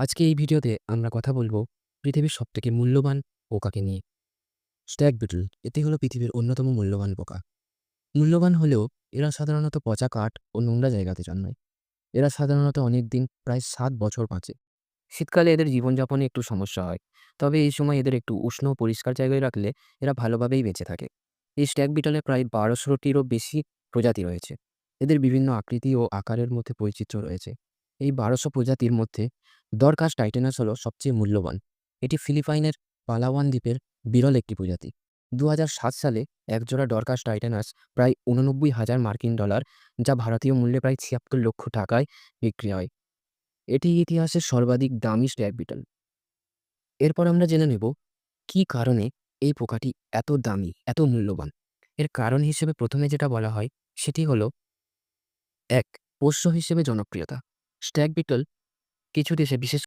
আজকে এই ভিডিওতে আমরা কথা বলব পৃথিবীর সবথেকে মূল্যবান পোকাকে নিয়ে। স্ট্যাগ বিটল, এটি হলো পৃথিবীর অন্যতম মূল্যবান পোকা। মূল্যবান হলেও এরা সাধারণত পচা কাঠ ও নোংরা জায়গাতে জন্মায়। এরা সাধারণত অনেক দিন প্রায় সাত বছর বাঁচে। শীতকালে এদের জীবনযাপনে একটু সমস্যা হয়, তবে এই সময় এদের একটু উষ্ণ পরিষ্কার জায়গায় রাখলে এরা ভালোভাবেই বেঁচে থাকে। এই স্ট্যাগ বিটলে প্রায় বারোশোটিরও বেশি প্রজাতি রয়েছে। এদের বিভিন্ন আকৃতি ও আকারের মধ্যে বৈচিত্র্য রয়েছে। এই বারোশো প্রজাতির মধ্যে দরকাস টাইটেনাস হলো সবচেয়ে মূল্যবান। এটি ফিলিপাইনের পালাওয়ান দ্বীপের বিরল একটি প্রজাতি। দু সালে একজোড়া ডরকাস টাইটেনাস প্রায় উননব্বই হাজার মার্কিন ডলার, যা ভারতীয় মূল্যে প্রায় ছিয়াত্তর লক্ষ টাকায় বিক্রি হয়। এটি ইতিহাসের সর্বাধিক দামি স্ট্যাগ বিটল। এরপর আমরা জেনে নেব, কী কারণে এই পোকাটি এত দামি, এত মূল্যবান? এর কারণ হিসেবে প্রথমে যেটা বলা হয়, সেটি হলো, এক, পোষ্য হিসেবে জনপ্রিয়তা। স্ট্যাগ বিটল কিছু দেশে বিশেষ